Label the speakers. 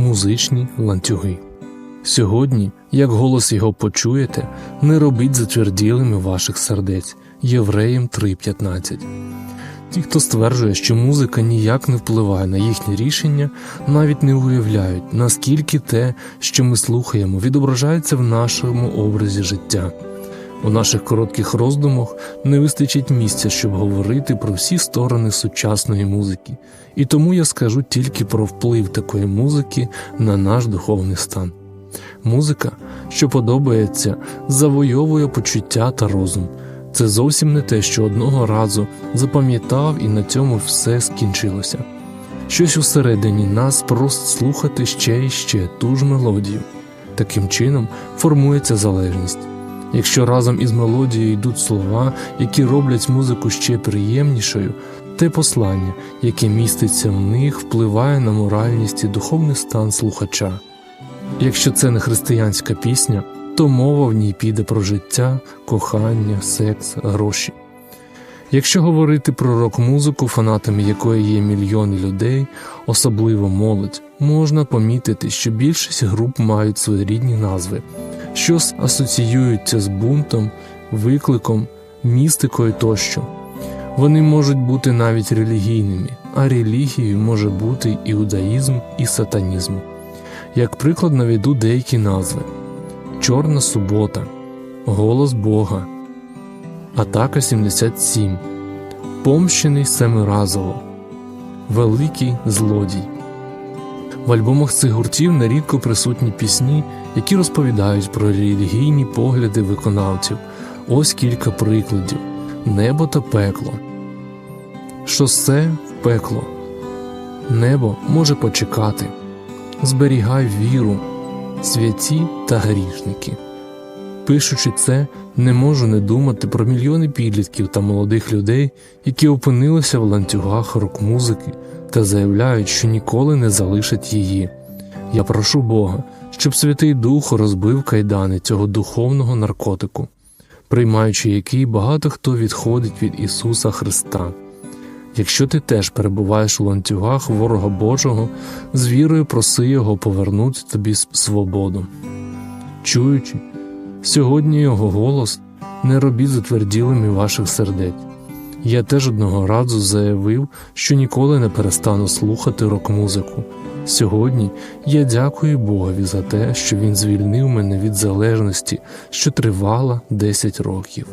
Speaker 1: музичні ланцюги. Сьогодні, як голос його почуєте, не робіть затверділими ваших сердець. Євреям 3.15. Ті, хто стверджує, що музика ніяк не впливає на їхнє рішення, навіть не уявляють, наскільки те, що ми слухаємо, відображається в нашому образі життя. У наших коротких роздумах не вистачить місця, щоб говорити про всі сторони сучасної музики, і тому я скажу тільки про вплив такої музики на наш духовний стан. Музика, що подобається, завойовує почуття та розум. Це зовсім не те, що одного разу запам'ятав і на цьому все скінчилося. Щось усередині нас просить слухати ще і ще ту ж мелодію. Таким чином формується залежність. Якщо разом із мелодією йдуть слова, які роблять музику ще приємнішою, те послання, яке міститься в них, впливає на моральність і духовний стан слухача. Якщо це не християнська пісня, то мова в ній піде про життя, кохання, секс, гроші. Якщо говорити про рок-музику, фанатами якої є мільйони людей, особливо молодь, можна помітити, що більшість груп мають своєрідні назви, що асоціюються з бунтом, викликом, містикою тощо. Вони можуть бути навіть релігійними, а релігією може бути іудаїзм і сатанізм. Як приклад наведу деякі назви: Чорна субота, Голос Бога, Атака 77, Помщений семиразово, Великий злодій. В альбомах цих гуртів нерідко присутні пісні, які розповідають про релігійні погляди виконавців. Ось кілька прикладів: Небо та пекло. Шосе пекло. Небо може почекати. Зберігай віру, святі та грішники. Пишучи це, не можу не думати про мільйони підлітків та молодих людей, які опинилися в ланцюгах рок-музики та заявляють, що ніколи не залишать її. Я прошу Бога, щоб Святий Дух розбив кайдани цього духовного наркотику, приймаючи який багато хто відходить від Ісуса Христа. Якщо ти теж перебуваєш у ланцюгах ворога Божого, з вірою проси Його повернути тобі свободу. Чуючи, сьогодні Його голос не робіть затверділими ваших сердець. Я теж одного разу заявив, що ніколи не перестану слухати рок-музику. Сьогодні я дякую Богові за те, що Він звільнив мене від залежності, що тривала 10 років.